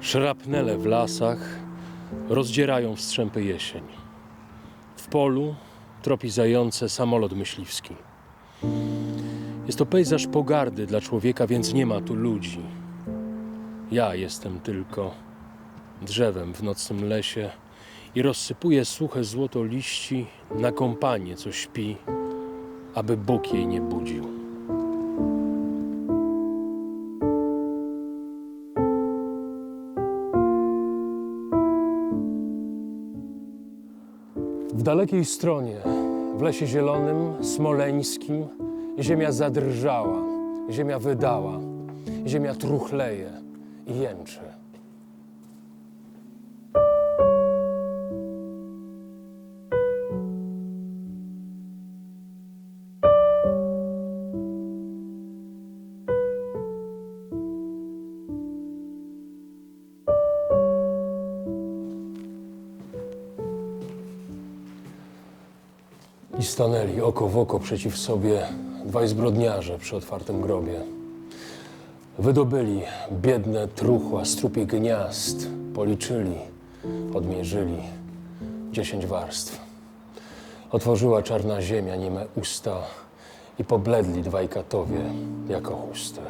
Szrapnele w lasach rozdzierają w strzępy jesień. W polu tropi zające samolot myśliwski. Jest to pejzaż pogardy dla człowieka, więc nie ma tu ludzi. Ja jestem tylko drzewem w nocnym lesie i rozsypuję suche złoto liści na kompanię, co śpi, aby Bóg jej nie budził. Dalekiej stronie, w lesie zielonym, smoleńskim, ziemia zadrżała, ziemia wydała, ziemia truchleje i jęczy. Stanęli oko w oko przeciw sobie dwaj zbrodniarze przy otwartym grobie. Wydobyli biedne truchła z trupich gniazd, policzyli, odmierzyli dziesięć warstw. Otworzyła czarna ziemia nieme usta i pobledli dwaj katowie jako chusty.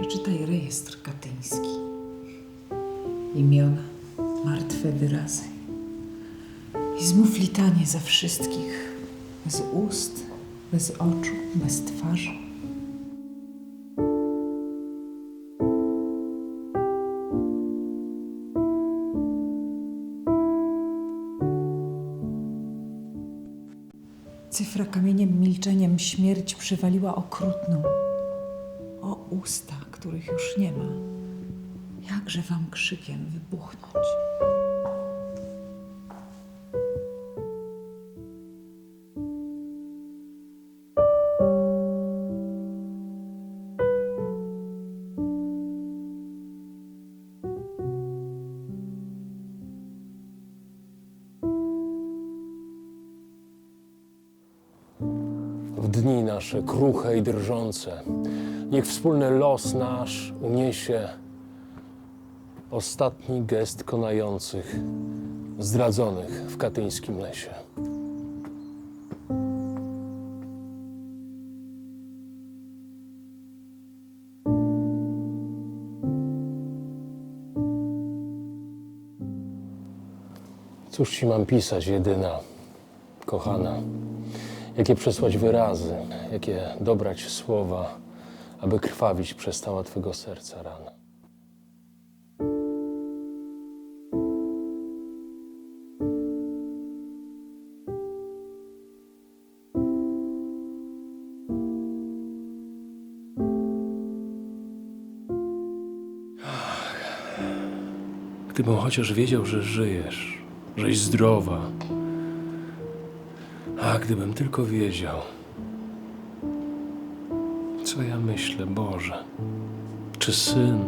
Przeczytaj rejestr katyński. Imiona, martwe wyrazy. I zmów litanie za wszystkich. Bez ust, bez oczu, bez twarzy. Cyfra kamieniem milczeniem śmierć przywaliła okrutną. O usta, których już nie ma. Jakże wam krzykiem wybuchnąć? dni nasze kruche i drżące. Niech wspólny los nasz uniesie ostatni gest konających, zdradzonych w katyńskim lesie. Cóż ci mam pisać, jedyna, kochana? Jakie przesłać wyrazy, jakie dobrać słowa, aby krwawić przestała Twego serca rana. Gdybym chociaż wiedział, że żyjesz, żeś zdrowa, a gdybym tylko wiedział, myślę, Boże, czy syn,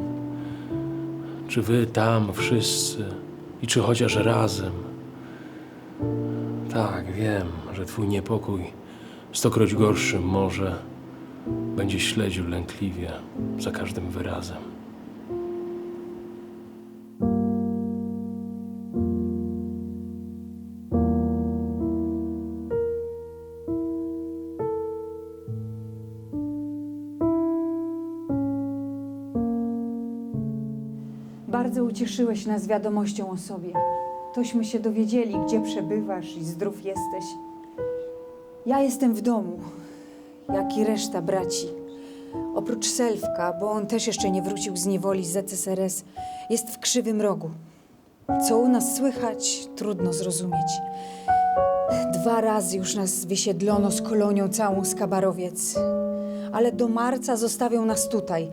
czy wy tam wszyscy i czy chociaż razem. Tak, wiem, że twój niepokój, stokroć gorszy może, będzie śledził lękliwie za każdym wyrazem. Ucieszyłeś nas wiadomością o sobie. Tośmy się dowiedzieli, gdzie przebywasz i zdrów jesteś. Ja jestem w domu, jak i reszta braci. Oprócz Selwka, bo on też jeszcze nie wrócił z niewoli z ZSRS, jest w krzywym rogu. Co u nas słychać, trudno zrozumieć. Dwa razy już nas wysiedlono z kolonią całą z Kabarowiec. Ale do marca zostawią nas tutaj.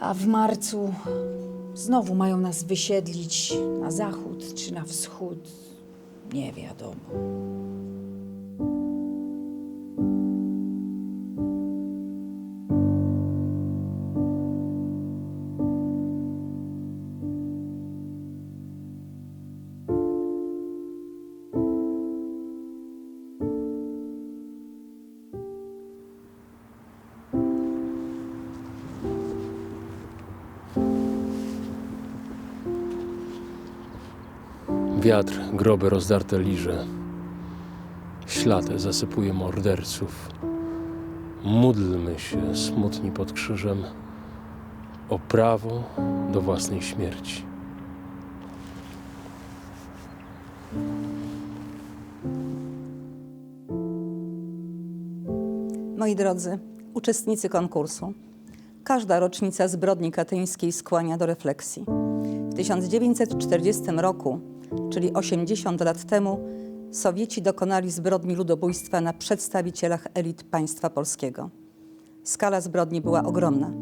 A w marcu znowu mają nas wysiedlić na zachód czy na wschód. Nie wiadomo. Wiatr groby rozdarte liże. Ślad zasypuje morderców. Módlmy się, smutni pod krzyżem, o prawo do własnej śmierci. Moi drodzy, uczestnicy konkursu, każda rocznica zbrodni katyńskiej skłania do refleksji. W 1940 roku, czyli 80 lat temu, Sowieci dokonali zbrodni ludobójstwa na przedstawicielach elit państwa polskiego. Skala zbrodni była ogromna.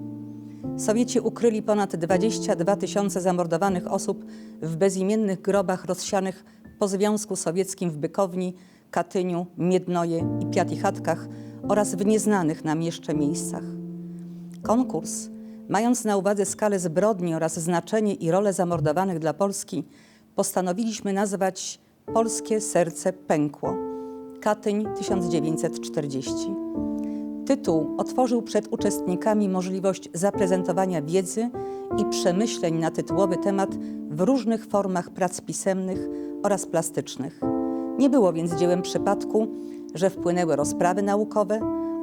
Sowieci ukryli ponad 22 tysiące zamordowanych osób w bezimiennych grobach rozsianych po Związku Sowieckim w Bykowni, Katyniu, Miednoje i Piatichatkach oraz w nieznanych nam jeszcze miejscach. Konkurs, mając na uwadze skalę zbrodni oraz znaczenie i rolę zamordowanych dla Polski, postanowiliśmy nazwać Polskie Serce Pękło. Katyń 1940. Tytuł otworzył przed uczestnikami możliwość zaprezentowania wiedzy i przemyśleń na tytułowy temat w różnych formach prac pisemnych oraz plastycznych. Nie było więc dziełem przypadku, że wpłynęły rozprawy naukowe,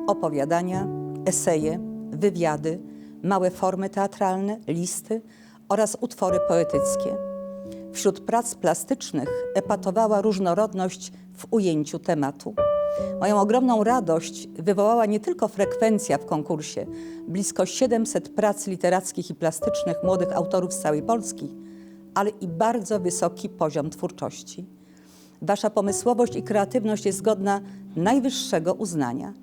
opowiadania, eseje, wywiady, małe formy teatralne, listy oraz utwory poetyckie. Wśród prac plastycznych epatowała różnorodność w ujęciu tematu. Moją ogromną radość wywołała nie tylko frekwencja w konkursie, blisko 700 prac literackich i plastycznych młodych autorów z całej Polski, ale i bardzo wysoki poziom twórczości. Wasza pomysłowość i kreatywność jest godna najwyższego uznania.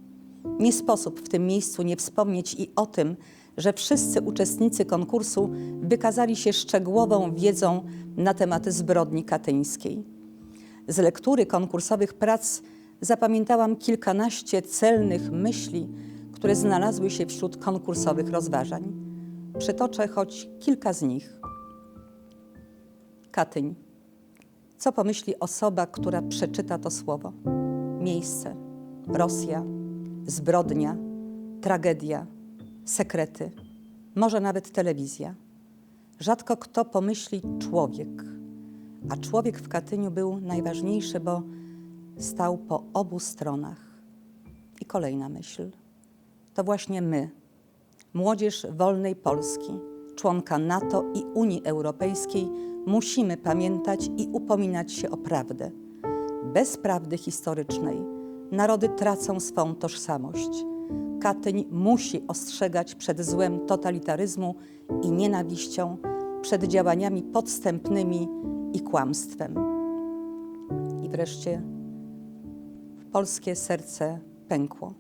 Nie sposób w tym miejscu nie wspomnieć i o tym, że wszyscy uczestnicy konkursu wykazali się szczegółową wiedzą na temat zbrodni katyńskiej. Z lektury konkursowych prac zapamiętałam kilkanaście celnych myśli, które znalazły się wśród konkursowych rozważań. Przytoczę choć kilka z nich. Katyń. Co pomyśli osoba, która przeczyta to słowo? Miejsce, Rosja, zbrodnia, tragedia, sekrety, może nawet telewizja. Rzadko kto pomyśli człowiek, a człowiek w Katyniu był najważniejszy, bo stał po obu stronach. I kolejna myśl. To właśnie my, młodzież wolnej Polski, członka NATO i Unii Europejskiej, musimy pamiętać i upominać się o prawdę. Bez prawdy historycznej narody tracą swą tożsamość. Katyń musi ostrzegać przed złem totalitaryzmu i nienawiścią, przed działaniami podstępnymi i kłamstwem. I wreszcie polskie serce pękło.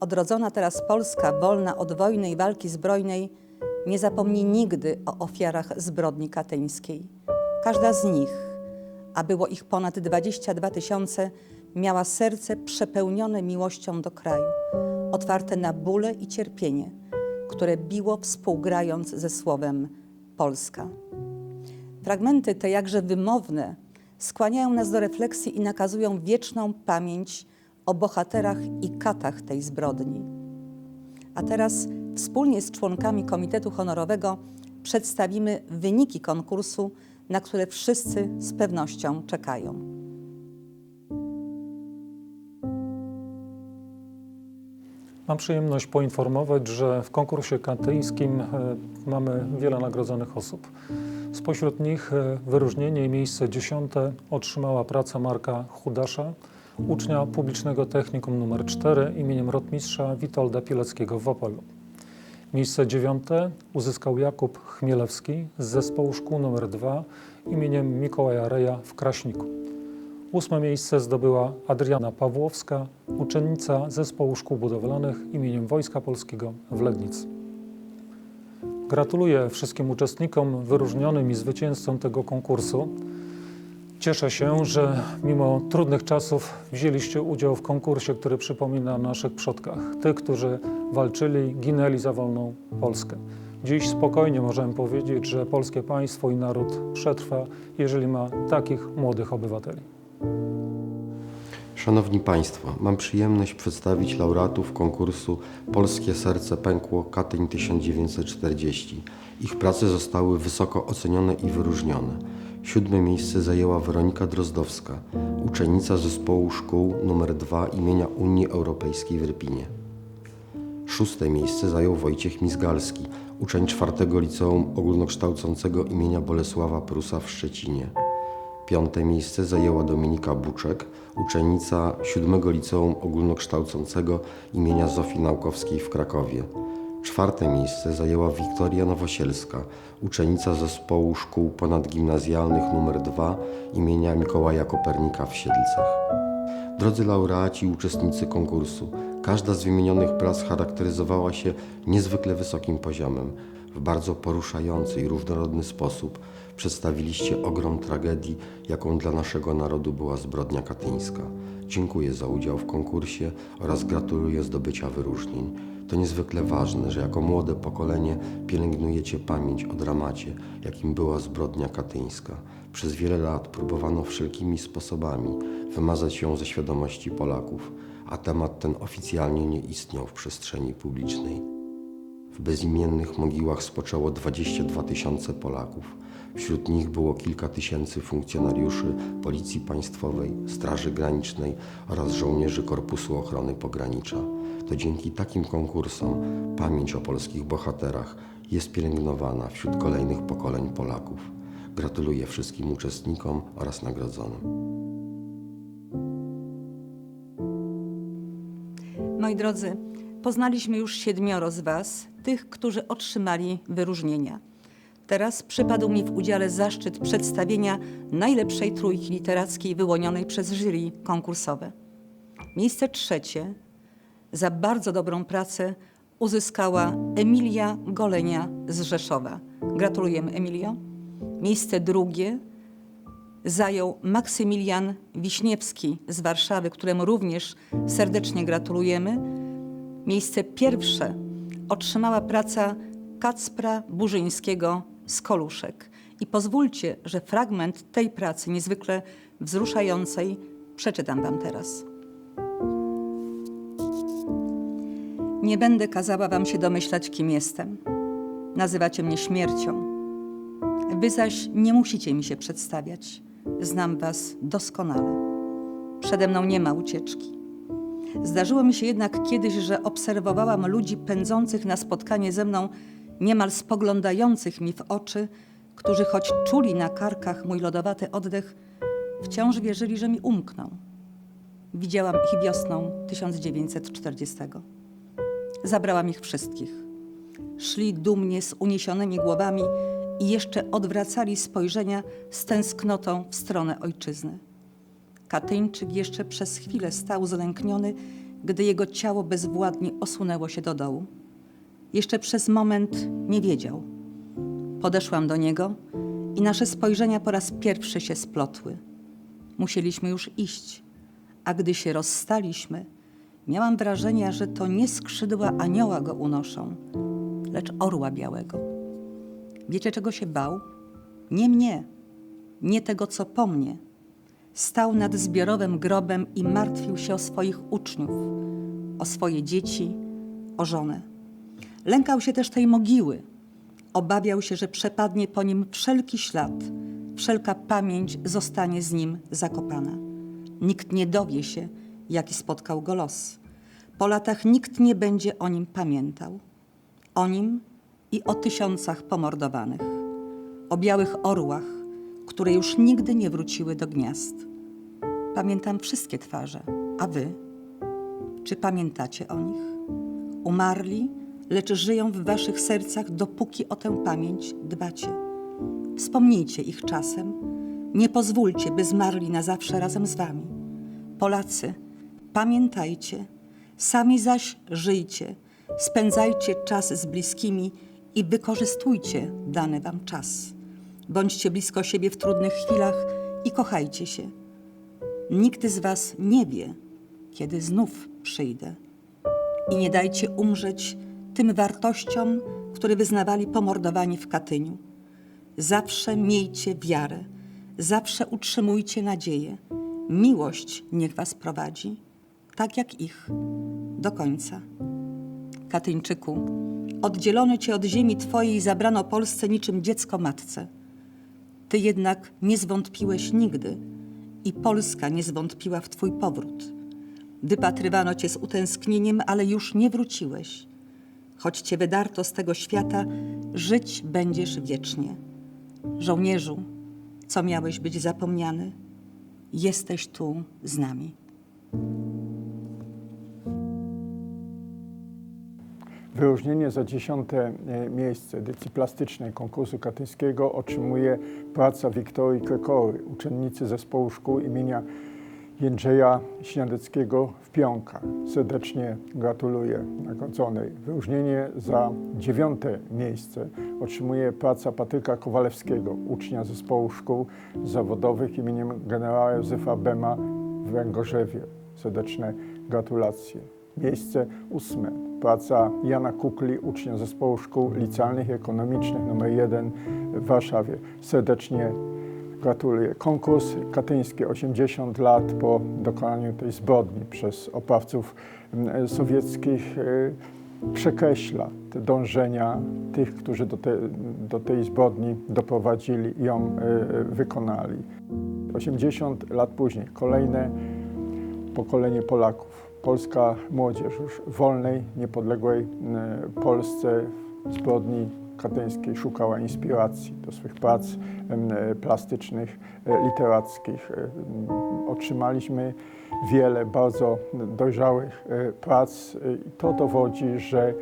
Odrodzona teraz Polska, wolna od wojny i walki zbrojnej, nie zapomni nigdy o ofiarach zbrodni katyńskiej. Każda z nich, a było ich ponad 22 tysiące, miała serce przepełnione miłością do kraju, otwarte na bóle i cierpienie, które biło współgrając ze słowem Polska. Fragmenty te jakże wymowne skłaniają nas do refleksji i nakazują wieczną pamięć o bohaterach i katach tej zbrodni. A teraz wspólnie z członkami Komitetu Honorowego przedstawimy wyniki konkursu, na które wszyscy z pewnością czekają. Mam przyjemność poinformować, że w konkursie katyńskim e, mamy wiele nagrodzonych osób. Spośród nich e, wyróżnienie i miejsce dziesiąte otrzymała praca Marka Chudasza, ucznia publicznego technikum nr 4 imieniem rotmistrza Witolda Pileckiego w Opolu. Miejsce dziewiąte uzyskał Jakub Chmielewski z zespołu szkół nr 2 imieniem Mikołaja Reja w Kraśniku. Ósme miejsce zdobyła Adriana Pawłowska, uczennica zespołu szkół budowlanych imieniem Wojska Polskiego w Legnicy. Gratuluję wszystkim uczestnikom, wyróżnionym i zwycięzcom tego konkursu. Cieszę się, że mimo trudnych czasów wzięliście udział w konkursie, który przypomina o naszych przodkach, tych, którzy walczyli, ginęli za wolną Polskę. Dziś spokojnie możemy powiedzieć, że polskie państwo i naród przetrwa, jeżeli ma takich młodych obywateli. Szanowni Państwo, mam przyjemność przedstawić laureatów konkursu Polskie Serce Pękło Katyń 1940. Ich prace zostały wysoko ocenione i wyróżnione. Siódme miejsce zajęła Weronika Drozdowska, uczennica zespołu szkół nr 2 imienia Unii Europejskiej w Rypinie. Szóste miejsce zajął Wojciech Mizgalski, uczeń czwartego liceum ogólnokształcącego imienia Bolesława Prusa w Szczecinie. Piąte miejsce zajęła Dominika Buczek, uczennica siódmego liceum ogólnokształcącego imienia Zofii Naukowskiej w Krakowie. Czwarte miejsce zajęła Wiktoria Nowosielska, uczennica zespołu szkół ponadgimnazjalnych nr 2 imienia Mikołaja Kopernika w Siedlcach. Drodzy laureaci i uczestnicy konkursu, każda z wymienionych prac charakteryzowała się niezwykle wysokim poziomem. W bardzo poruszający i różnorodny sposób przedstawiliście ogrom tragedii, jaką dla naszego narodu była zbrodnia katyńska. Dziękuję za udział w konkursie oraz gratuluję zdobycia wyróżnień. To niezwykle ważne, że jako młode pokolenie pielęgnujecie pamięć o dramacie, jakim była zbrodnia katyńska. Przez wiele lat próbowano wszelkimi sposobami wymazać ją ze świadomości Polaków, a temat ten oficjalnie nie istniał w przestrzeni publicznej. W bezimiennych mogiłach spoczęło 22 tysiące Polaków. Wśród nich było kilka tysięcy funkcjonariuszy Policji Państwowej, Straży Granicznej oraz żołnierzy Korpusu Ochrony Pogranicza. To dzięki takim konkursom pamięć o polskich bohaterach jest pielęgnowana wśród kolejnych pokoleń Polaków. Gratuluję wszystkim uczestnikom oraz nagrodzonym. Moi drodzy, poznaliśmy już siedmioro z Was, tych, którzy otrzymali wyróżnienia. Teraz przypadł mi w udziale zaszczyt przedstawienia najlepszej trójki literackiej wyłonionej przez jury konkursowe. Miejsce trzecie za bardzo dobrą pracę uzyskała Emilia Golenia z Rzeszowa. Gratulujemy, Emilio. Miejsce drugie zajął Maksymilian Wiśniewski z Warszawy, któremu również serdecznie gratulujemy. Miejsce pierwsze otrzymała praca Kacpra Burzyńskiego z Koluszek. I pozwólcie, że fragment tej pracy niezwykle wzruszającej przeczytam Wam teraz. Nie będę kazała Wam się domyślać, kim jestem. Nazywacie mnie śmiercią. Wy zaś nie musicie mi się przedstawiać. Znam Was doskonale. Przede mną nie ma ucieczki. Zdarzyło mi się jednak kiedyś, że obserwowałam ludzi pędzących na spotkanie ze mną, niemal spoglądających mi w oczy, którzy choć czuli na karkach mój lodowaty oddech, wciąż wierzyli, że mi umkną. Widziałam ich wiosną 1940. Zabrałam ich wszystkich. Szli dumnie z uniesionymi głowami i jeszcze odwracali spojrzenia z tęsknotą w stronę ojczyzny. Katyńczyk jeszcze przez chwilę stał zlękniony, gdy jego ciało bezwładnie osunęło się do dołu. Jeszcze przez moment nie wiedział. Podeszłam do niego i nasze spojrzenia po raz pierwszy się splotły. Musieliśmy już iść, a gdy się rozstaliśmy, miałam wrażenie, że to nie skrzydła anioła go unoszą, lecz orła białego. Wiecie, czego się bał? Nie mnie, nie tego, co po mnie. Stał nad zbiorowym grobem i martwił się o swoich uczniów, o swoje dzieci, o żonę. Lękał się też tej mogiły. Obawiał się, że przepadnie po nim wszelki ślad, wszelka pamięć zostanie z nim zakopana. Nikt nie dowie się, jaki spotkał go los. Po latach nikt nie będzie o nim pamiętał. O nim i o tysiącach pomordowanych. O białych orłach, które już nigdy nie wróciły do gniazd. Pamiętam wszystkie twarze, a wy? Czy pamiętacie o nich? Umarli, lecz żyją w waszych sercach, dopóki o tę pamięć dbacie. Wspomnijcie ich czasem. Nie pozwólcie, by zmarli na zawsze razem z wami. Polacy, pamiętajcie, sami zaś żyjcie, spędzajcie czas z bliskimi i wykorzystujcie dany Wam czas. Bądźcie blisko siebie w trudnych chwilach i kochajcie się. Nikt z Was nie wie, kiedy znów przyjdę. I nie dajcie umrzeć tym wartościom, które wyznawali pomordowani w Katyniu. Zawsze miejcie wiarę, zawsze utrzymujcie nadzieję. Miłość niech Was prowadzi, tak jak ich, do końca. Katyńczyku, oddzielono Cię od ziemi Twojej zabrano Polsce niczym dziecko matce. Ty jednak nie zwątpiłeś nigdy i Polska nie zwątpiła w Twój powrót. Wypatrywano Cię z utęsknieniem, ale już nie wróciłeś. Choć Cię wydarto z tego świata, żyć będziesz wiecznie. Żołnierzu, co miałeś być zapomniany, jesteś tu z nami. Wyróżnienie za dziesiąte e, miejsce edycji plastycznej konkursu katyńskiego otrzymuje praca Wiktorii Krekory, uczennicy zespołu szkół imienia Jędrzeja Śniadeckiego w Pionkach. Serdecznie gratuluję nagrodzonej. Wyróżnienie za dziewiąte miejsce otrzymuje praca Patryka Kowalewskiego, ucznia zespołu szkół zawodowych imieniem generała Józefa Bema w Węgorzewie. Serdeczne gratulacje. Miejsce ósme. Praca Jana Kukli, ucznia zespołu szkół licealnych i ekonomicznych nr 1 w Warszawie. Serdecznie gratuluję. Konkurs katyński 80 lat po dokonaniu tej zbrodni przez oprawców mm, sowieckich y, przekreśla te dążenia tych, którzy do, te, do tej zbrodni doprowadzili i ją y, wykonali. 80 lat później kolejne pokolenie Polaków, polska młodzież już w wolnej, niepodległej e, Polsce zbrodni katyńskiej szukała inspiracji do swych prac e, plastycznych, e, literackich. Otrzymaliśmy wiele bardzo dojrzałych prac i to dowodzi, że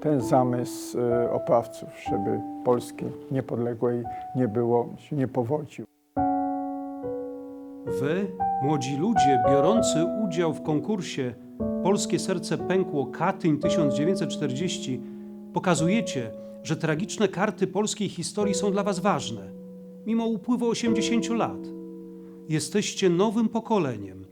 ten zamysł oprawców, żeby Polski niepodległej nie było, się nie powodził. Wy, młodzi ludzie biorący udział w konkursie Polskie Serce Pękło Katyń 1940, pokazujecie, że tragiczne karty polskiej historii są dla Was ważne, mimo upływu 80 lat. Jesteście nowym pokoleniem,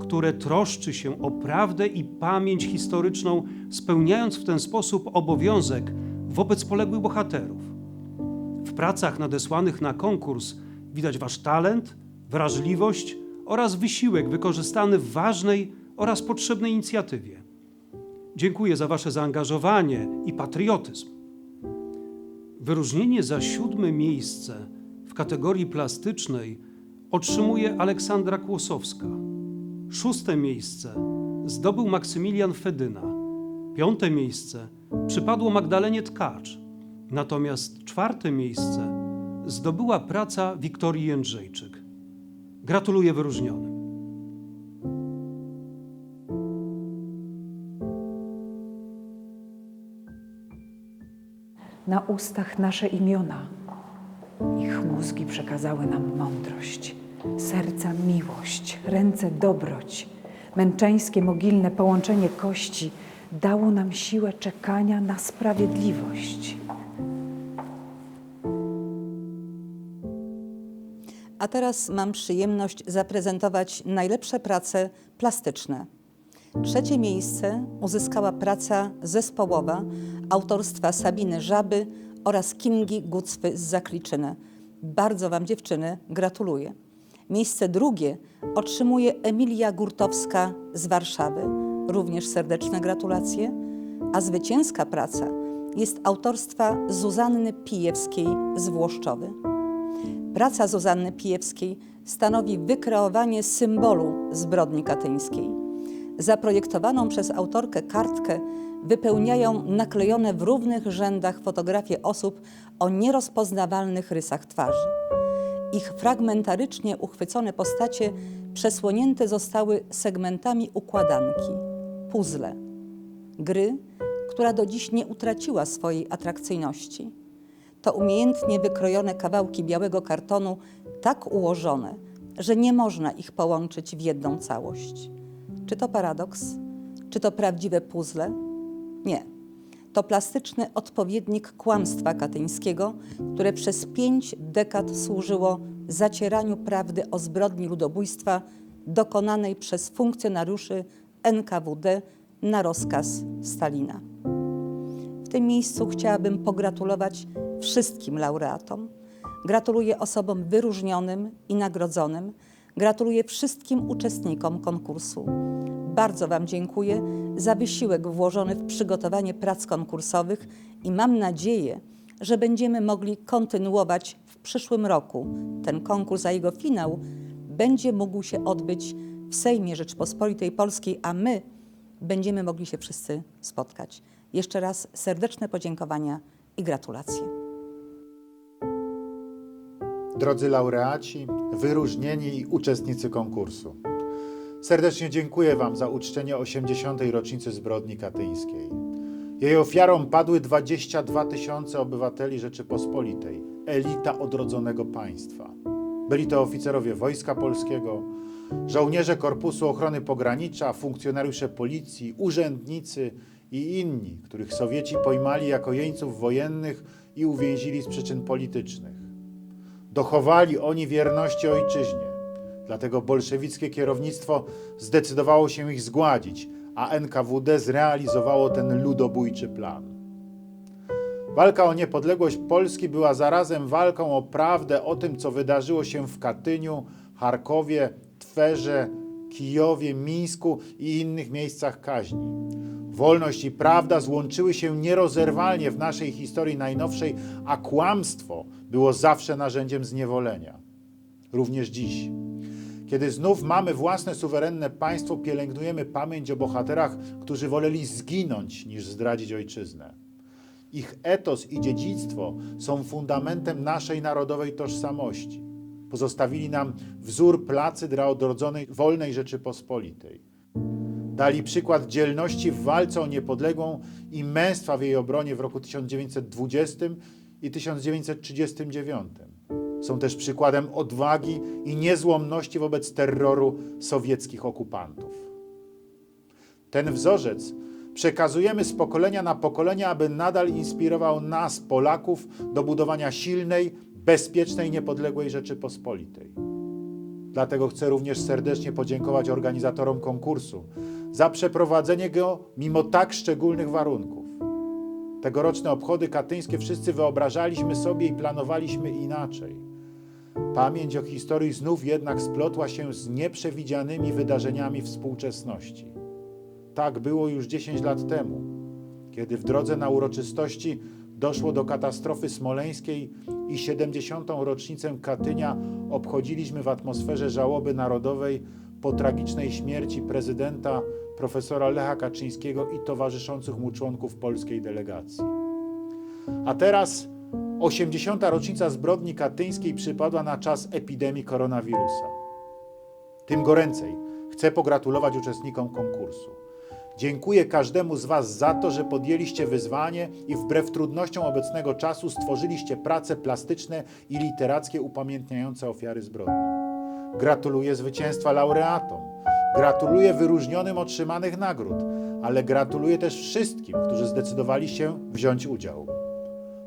które troszczy się o prawdę i pamięć historyczną, spełniając w ten sposób obowiązek wobec poległych bohaterów. W pracach nadesłanych na konkurs widać Wasz talent, wrażliwość oraz wysiłek wykorzystany w ważnej oraz potrzebnej inicjatywie. Dziękuję za Wasze zaangażowanie i patriotyzm. Wyróżnienie za siódme miejsce w kategorii plastycznej otrzymuje Aleksandra Kłosowska. Szóste miejsce zdobył Maksymilian Fedyna. Piąte miejsce przypadło Magdalenie Tkacz. Natomiast czwarte miejsce zdobyła praca Wiktorii Jędrzejczyk. Gratuluję wyróżnionym. Na ustach nasze imiona. Ich mózgi przekazały nam mądrość, serca miłość, ręce dobroć. Męczeńskie mogilne połączenie kości dało nam siłę czekania na sprawiedliwość. A teraz mam przyjemność zaprezentować najlepsze prace plastyczne. Trzecie miejsce uzyskała praca zespołowa autorstwa Sabiny Żaby oraz Kingi Gucwy z Zakliczyny. Bardzo Wam dziewczyny gratuluję. Miejsce drugie otrzymuje Emilia Gurtowska z Warszawy. Również serdeczne gratulacje. A zwycięska praca jest autorstwa Zuzanny Pijewskiej z Włoszczowy. Praca Zuzanny Pijewskiej stanowi wykreowanie symbolu zbrodni katyńskiej. Zaprojektowaną przez autorkę kartkę wypełniają naklejone w równych rzędach fotografie osób o nierozpoznawalnych rysach twarzy. Ich fragmentarycznie uchwycone postacie przesłonięte zostały segmentami układanki, puzzle, gry, która do dziś nie utraciła swojej atrakcyjności to umiejętnie wykrojone kawałki białego kartonu, tak ułożone, że nie można ich połączyć w jedną całość. Czy to paradoks? Czy to prawdziwe puzzle? Nie. to plastyczny odpowiednik kłamstwa katyńskiego, które przez pięć dekad służyło zacieraniu prawdy o zbrodni ludobójstwa dokonanej przez funkcjonariuszy NKWD na rozkaz Stalina. W tym miejscu chciałabym pogratulować wszystkim laureatom. Gratuluję osobom wyróżnionym i nagrodzonym. Gratuluję wszystkim uczestnikom konkursu. Bardzo Wam dziękuję za wysiłek włożony w przygotowanie prac konkursowych i mam nadzieję, że będziemy mogli kontynuować w przyszłym roku ten konkurs, a jego finał będzie mógł się odbyć w Sejmie Rzeczpospolitej Polskiej, a my będziemy mogli się wszyscy spotkać. Jeszcze raz serdeczne podziękowania i gratulacje. Drodzy laureaci, wyróżnieni i uczestnicy konkursu. Serdecznie dziękuję Wam za uczczenie 80. rocznicy zbrodni katyńskiej. Jej ofiarą padły 22 tysiące obywateli Rzeczypospolitej, elita odrodzonego państwa. Byli to oficerowie Wojska Polskiego, żołnierze Korpusu Ochrony Pogranicza, funkcjonariusze policji, urzędnicy i inni, których Sowieci pojmali jako jeńców wojennych i uwięzili z przyczyn politycznych. Dochowali oni wierności ojczyźnie. Dlatego bolszewickie kierownictwo zdecydowało się ich zgładzić, a NKWD zrealizowało ten ludobójczy plan. Walka o niepodległość Polski była zarazem walką o prawdę o tym, co wydarzyło się w Katyniu, Charkowie, Twerze, Kijowie, Mińsku i innych miejscach kaźni. Wolność i prawda złączyły się nierozerwalnie w naszej historii najnowszej, a kłamstwo było zawsze narzędziem zniewolenia. Również dziś. Kiedy znów mamy własne suwerenne państwo, pielęgnujemy pamięć o bohaterach, którzy woleli zginąć niż zdradzić ojczyznę. Ich etos i dziedzictwo są fundamentem naszej narodowej tożsamości. Pozostawili nam wzór placy dla odrodzonej wolnej Rzeczypospolitej. Dali przykład dzielności w walce o niepodległą i męstwa w jej obronie w roku 1920 i 1939. Są też przykładem odwagi i niezłomności wobec terroru sowieckich okupantów. Ten wzorzec przekazujemy z pokolenia na pokolenie, aby nadal inspirował nas, Polaków, do budowania silnej, bezpiecznej, niepodległej Rzeczypospolitej. Dlatego chcę również serdecznie podziękować organizatorom konkursu za przeprowadzenie go mimo tak szczególnych warunków. Tegoroczne obchody katyńskie wszyscy wyobrażaliśmy sobie i planowaliśmy inaczej. Pamięć o historii znów jednak splotła się z nieprzewidzianymi wydarzeniami współczesności. Tak było już 10 lat temu, kiedy w drodze na uroczystości doszło do katastrofy smoleńskiej i 70. rocznicę Katynia obchodziliśmy w atmosferze żałoby narodowej po tragicznej śmierci prezydenta profesora Lecha Kaczyńskiego i towarzyszących mu członków polskiej delegacji. A teraz 80. rocznica zbrodni katyńskiej przypadła na czas epidemii koronawirusa. Tym goręcej chcę pogratulować uczestnikom konkursu. Dziękuję każdemu z Was za to, że podjęliście wyzwanie i wbrew trudnościom obecnego czasu stworzyliście prace plastyczne i literackie upamiętniające ofiary zbrodni. Gratuluję zwycięstwa laureatom. Gratuluję wyróżnionym otrzymanych nagród, ale gratuluję też wszystkim, którzy zdecydowali się wziąć udział.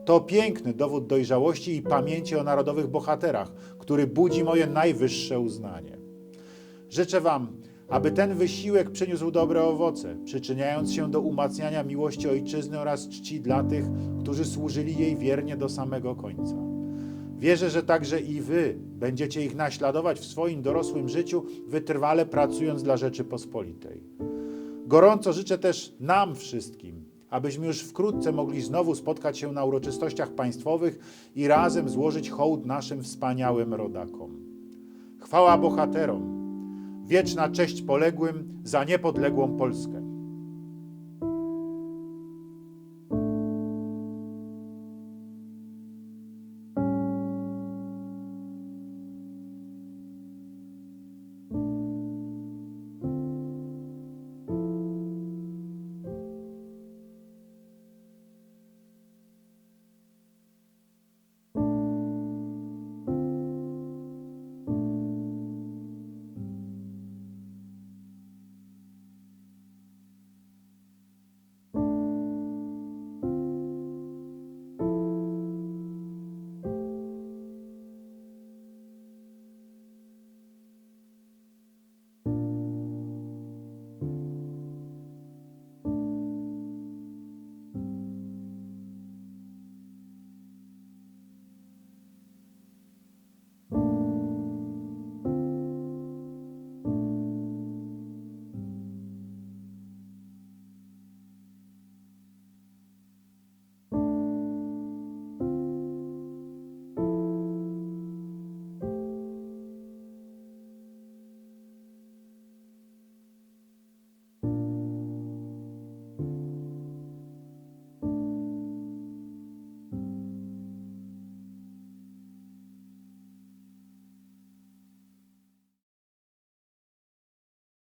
To piękny dowód dojrzałości i pamięci o narodowych bohaterach, który budzi moje najwyższe uznanie. Życzę Wam, aby ten wysiłek przyniósł dobre owoce, przyczyniając się do umacniania miłości ojczyzny oraz czci dla tych, którzy służyli jej wiernie do samego końca. Wierzę, że także i Wy będziecie ich naśladować w swoim dorosłym życiu, wytrwale pracując dla Rzeczypospolitej. Gorąco życzę też nam wszystkim, abyśmy już wkrótce mogli znowu spotkać się na uroczystościach państwowych i razem złożyć hołd naszym wspaniałym rodakom. Chwała bohaterom, wieczna cześć poległym za niepodległą Polskę.